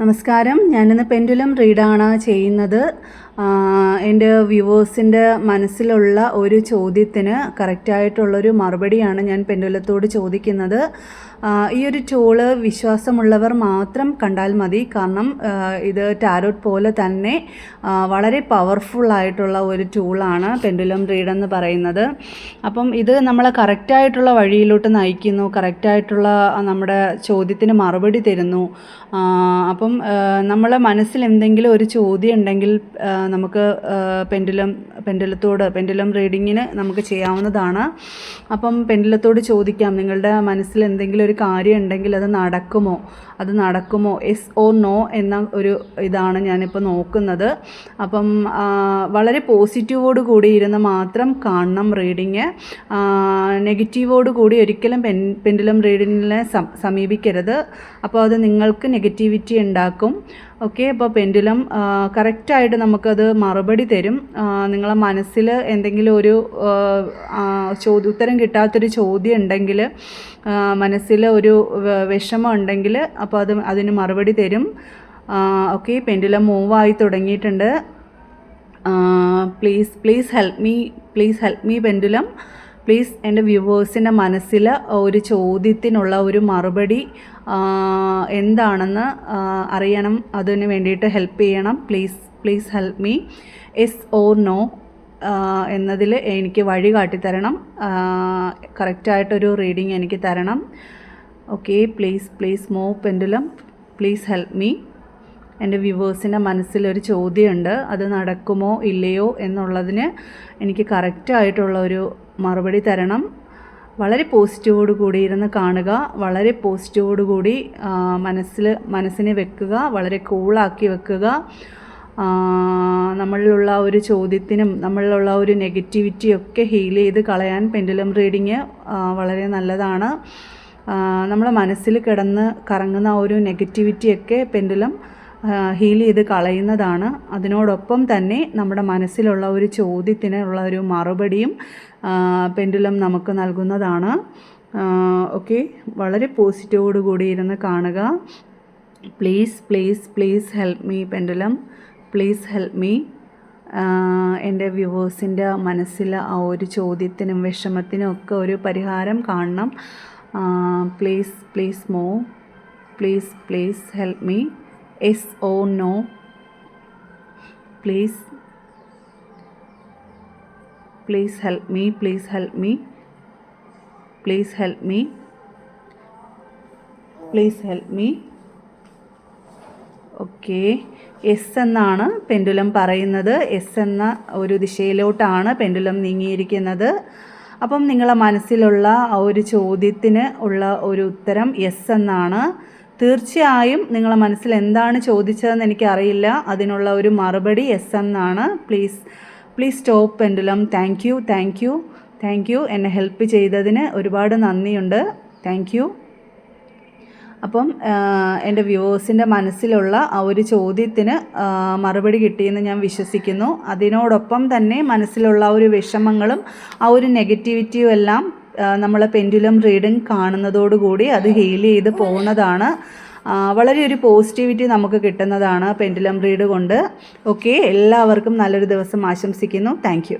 നമസ്കാരം. ഞാനിന്ന് പെൻഡുലം റീഡാണ് ചെയ്യുന്നത്. എന്റെ വ്യൂവേഴ്സിന്റെ മനസ്സിലുള്ള ഒരു ചോദ്യത്തിന് കറക്റ്റായിട്ടുള്ളൊരു മറുപടിയാണ് ഞാൻ പെൻഡുലത്തോട് ചോദിക്കുന്നത്. ഈ ഒരു ടൂൾ വിശ്വാസമുള്ളവർ മാത്രം കണ്ടാൽ മതി. കാരണം ഇത് ടാരോട്ട് പോലെ തന്നെ വളരെ പവർഫുള്ളായിട്ടുള്ള ഒരു ടൂളാണ് പെൻഡുലം റീഡ് എന്ന് പറയുന്നത്. അപ്പം ഇത് നമ്മളെ കറക്റ്റായിട്ടുള്ള വഴിയിലോട്ട് നയിക്കുന്നു കറക്റ്റായിട്ടുള്ള നമ്മുടെ ചോദ്യത്തിന് മറുപടി തരുന്നു. അപ്പം നമ്മളെ മനസ്സിൽ എന്തെങ്കിലും ഒരു ചോദ്യം ഉണ്ടെങ്കിൽ നമുക്ക് പെൻഡുലം പെൻഡുലത്തോട് പെൻഡുലം റീഡിങ്ങിന് നമുക്ക് ചെയ്യാവുന്നതാണ്. അപ്പം പെൻഡുലത്തോട് ചോദിക്കാം നിങ്ങളുടെ മനസ്സിൽ എന്തെങ്കിലും ഒരു കാര്യം ഉണ്ടെങ്കിൽ അത് നടക്കുമോ? അത് നടക്കുമോ? എസ് ഓ നോ എന്ന ഒരു ഇതാണ് ഞാനിപ്പോൾ നോക്കുന്നത്. അപ്പം വളരെ പോസിറ്റീവോട് കൂടി ഇരുന്ന് മാത്രം കാണണം റീഡിങ്. നെഗറ്റീവോട് കൂടി ഒരിക്കലും പെൻ പെൻഡുലം റീഡിങ്ങിനെ സമീപിക്കരുത്. അപ്പോൾ അത് നിങ്ങൾക്ക് നെഗറ്റിവിറ്റി ഉണ്ടാക്കും. ഓക്കെ അപ്പോൾ പെൻഡുലം കറക്റ്റായിട്ട് നമുക്കത് മറുപടി തരും. നിങ്ങളെ മനസ്സിൽ എന്തെങ്കിലും ഒരു ചോദ്യോത്തരം കിട്ടാത്തൊരു ചോദ്യം ഉണ്ടെങ്കിൽ മനസ്സിൽ ഒരു വിഷമം ഉണ്ടെങ്കിൽ അപ്പോൾ അത് അതിന് മറുപടി തരും. ഓക്കെ പെൻഡുലം മൂവായി തുടങ്ങിയിട്ടുണ്ട്. Please please help me please help me pendulum. Please എന്റെ വ്യൂവേഴ്സിന്റെ മനസ്സിൽ ഒരു ചോദ്യത്തിനുള്ള ഒരു മറുപടി എന്താണെന്ന് അറിയണം. അതിന് വേണ്ടിയിട്ട് ഹെൽപ്പ് ചെയ്യണം. Please please help me yes or no എന്നതിൽ എനിക്ക് വഴി കാട്ടിത്തരണം. കറക്റ്റായിട്ടൊരു റീഡിങ് എനിക്ക് തരണം. ഓക്കെ പ്ലീസ് പ്ലീസ് മോ പെൻഡുലം പ്ലീസ് ഹെൽപ്പ് മീ എന്റെ വ്യൂവേഴ്സിന്റെ മനസ്സിലൊരു ചോദ്യമുണ്ട്. അത് നടക്കുമോ ഇല്ലയോ എന്നുള്ളതിന് എനിക്ക് കറക്റ്റായിട്ടുള്ള ഒരു മറുപടി തരണം. വളരെ പോസിറ്റീവോട് കൂടി ഇരുന്ന് കാണുക വളരെ പോസിറ്റീവോട് കൂടി മനസ്സിൽ മനസ്സിനെ വെക്കുക വളരെ കൂളാക്കി വെക്കുക. നമ്മളിലുള്ള ഒരു ചോദ്യത്തിനും നമ്മളിലുള്ള ഒരു നെഗറ്റിവിറ്റിയൊക്കെ ഹീൽ ചെയ്ത് കളയാൻ പെൻഡുലം റീഡിങ് വളരെ നല്ലതാണ്. നമ്മളെ മനസ്സിൽ കിടന്ന് കറങ്ങുന്ന ഒരു നെഗറ്റിവിറ്റിയൊക്കെ പെൻഡുലം ഹീൽ ചെയ്ത് കളയുന്നതാണ്. അതിനോടൊപ്പം തന്നെ നമ്മുടെ മനസ്സിലുള്ള ഒരു ചോദ്യത്തിനുള്ള ഒരു മറുപടിയും പെൻഡുലം നമുക്ക് നൽകുന്നതാണ്. ഓക്കെ വളരെ പോസിറ്റീവോട് കൂടി ഇരുന്ന് കാണുക. Please please please help me pendulum. Please help me എന്റെ വ്യൂവേഴ്സിന്റെ മനസ്സിൽ ആ ഒരു ചോദ്യത്തിനും വിഷമത്തിനും ഒക്കെ ഒരു പരിഹാരം കാണണം. പ്ലീസ് പ്ലീസ് മോ please please help me yes or no. Please please help me please help me please help me please help me okay yes എന്നാണ് പെൻഡുലം പറയുന്നത്. എസ് എന്ന ഒരു ദിശയിലോട്ടാണ് പെൻഡുലം നീങ്ങിയിരിക്കുന്നത്. അപ്പം നിങ്ങളെ മനസ്സിലുള്ള ആ ഒരു ചോദ്യത്തിന് ഉള്ള ഒരു ഉത്തരം എസ് എന്നാണ്. തീർച്ചയായും നിങ്ങളെ മനസ്സിൽ എന്താണ് ചോദിച്ചതെന്ന് എനിക്കറിയില്ല. അതിനുള്ള ഒരു മറുപടി എസ് എന്നാണ് please please stop pendulum. Thank you thank you thank you. എന്നെ ഹെൽപ്പ് ചെയ്തതിന് ഒരുപാട് നന്ദിയുണ്ട്. Thank you. അപ്പം എന്റെ വ്യൂവേഴ്സിന്റെ മനസ്സിലുള്ള ആ ഒരു ചോദ്യത്തിന് മറുപടി കിട്ടിയെന്ന് ഞാൻ വിശ്വസിക്കുന്നു. അതിനോടൊപ്പം തന്നെ മനസ്സിലുള്ള ആ ഒരു വിഷമങ്ങളും ആ ഒരു നെഗറ്റിവിറ്റിയും എല്ലാം നമ്മൾ പെൻഡുലം റീഡിങ് കാണുന്നതോടുകൂടി അത് ഹീൽ ചെയ്ത് പോകുന്നതാണ് വളരെ ഒരു പോസിറ്റിവിറ്റി നമുക്ക് കിട്ടുന്നതാണ് പെൻഡുലം റീഡ് കൊണ്ട്. ഓക്കെ എല്ലാവർക്കും നല്ലൊരു ദിവസം ആശംസിക്കുന്നു. താങ്ക്